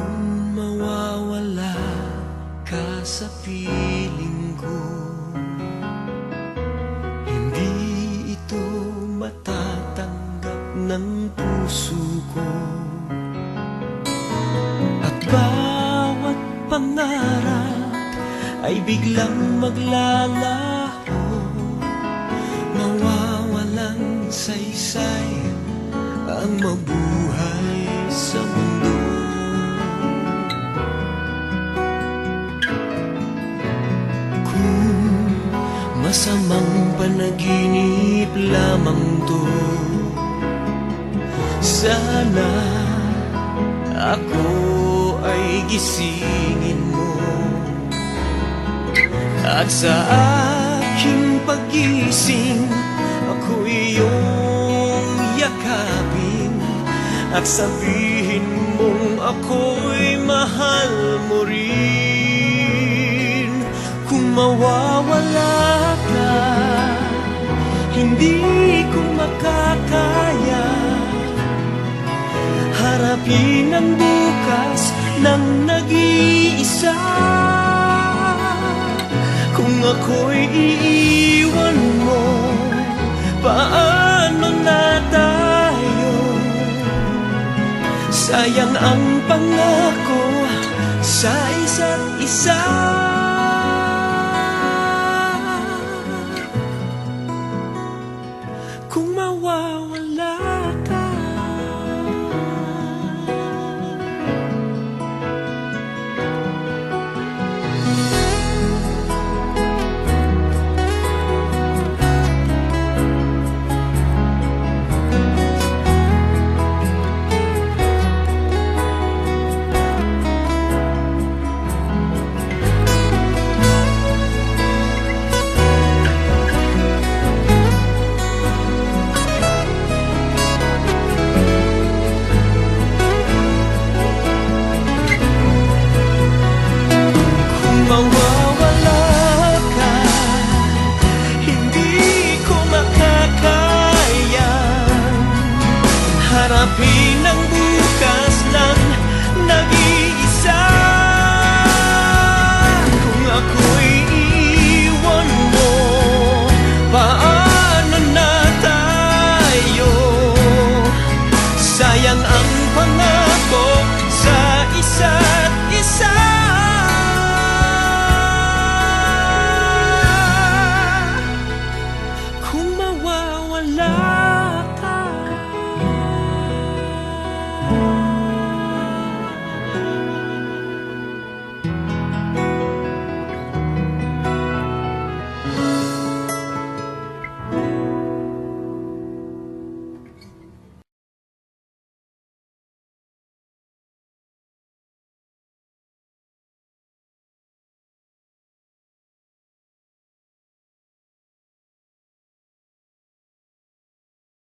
Kung mawawala ka sa piling ko. Hindi ito matatanggap ng puso ko. At bawat pangarap ay biglang maglalaho Mawawalan saysay ang mabuhay. Masamang panaginip lamang to. Sana ako ay gisingin mo. At sa aking pagising Ako iyong yakapin. At sabihin mong ako'y mahal mo rin. Kung mawawala Hindi ko makakaya. Harapin ang bukas ng nag-iisa. Kung ako'y iiwan mo Paano na tayo? Sayang ang pangako sa isa't isa Harapin ang bukas lang Nag-iisa. Kung ako